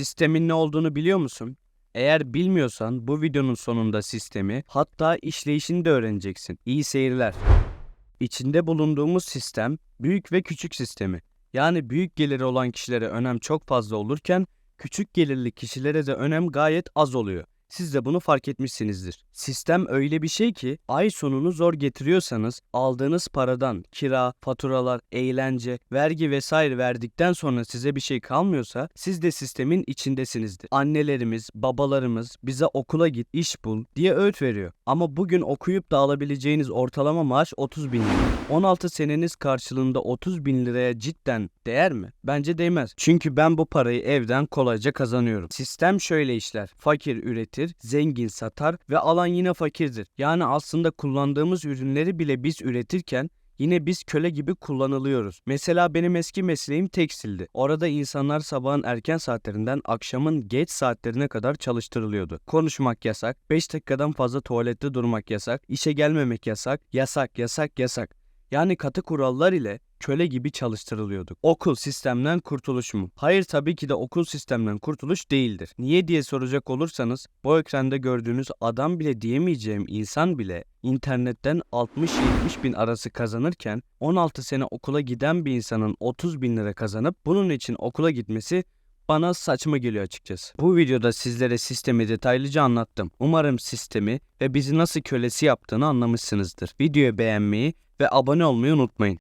Sistemin ne olduğunu biliyor musun? Eğer bilmiyorsan bu videonun sonunda sistemi hatta işleyişini de öğreneceksin. İyi seyirler. İçinde bulunduğumuz sistem büyük ve küçük sistemi. Yani büyük geliri olan kişilere önem çok fazla olurken küçük gelirli kişilere de önem gayet az oluyor. Siz de bunu fark etmişsinizdir. Sistem öyle bir şey ki ay sonunu zor getiriyorsanız aldığınız paradan kira, faturalar, eğlence, vergi vesaire verdikten sonra size bir şey kalmıyorsa siz de sistemin içindesinizdir. Annelerimiz, babalarımız bize okula git, iş bul diye öğüt veriyor. Ama bugün okuyup da alabileceğiniz ortalama maaş 30 bin lira. 16 seneniz karşılığında 30 bin liraya cidden değer mi? Bence değmez. Çünkü ben bu parayı evden kolayca kazanıyorum. Sistem şöyle işler. Fakir üretir, zengin satar ve alan yine fakirdir. Yani aslında kullandığımız ürünleri bile biz üretirken Yine biz köle gibi kullanılıyoruz. Mesela benim eski mesleğim tekstildi. Orada insanlar sabahın erken saatlerinden akşamın geç saatlerine kadar çalıştırılıyordu. Konuşmak yasak, 5 dakikadan fazla tuvalette durmak yasak, işe gelmemek yasak, yasak, yasak, yasak. Yani katı kurallar ile köle gibi çalıştırılıyorduk. Okul sistemden kurtuluş mu? Hayır tabii ki de okul sistemden kurtuluş değildir. Niye diye soracak olursanız bu ekranda gördüğünüz adam bile diyemeyeceğim insan bile internetten 60-70 bin arası kazanırken 16 sene okula giden bir insanın 30 bin lira kazanıp bunun için okula gitmesi bana saçma geliyor açıkçası. Bu videoda sizlere sistemi detaylıca anlattım. Umarım sistemi ve bizi nasıl kölesi yaptığını anlamışsınızdır. Videoyu beğenmeyi ve abone olmayı unutmayın.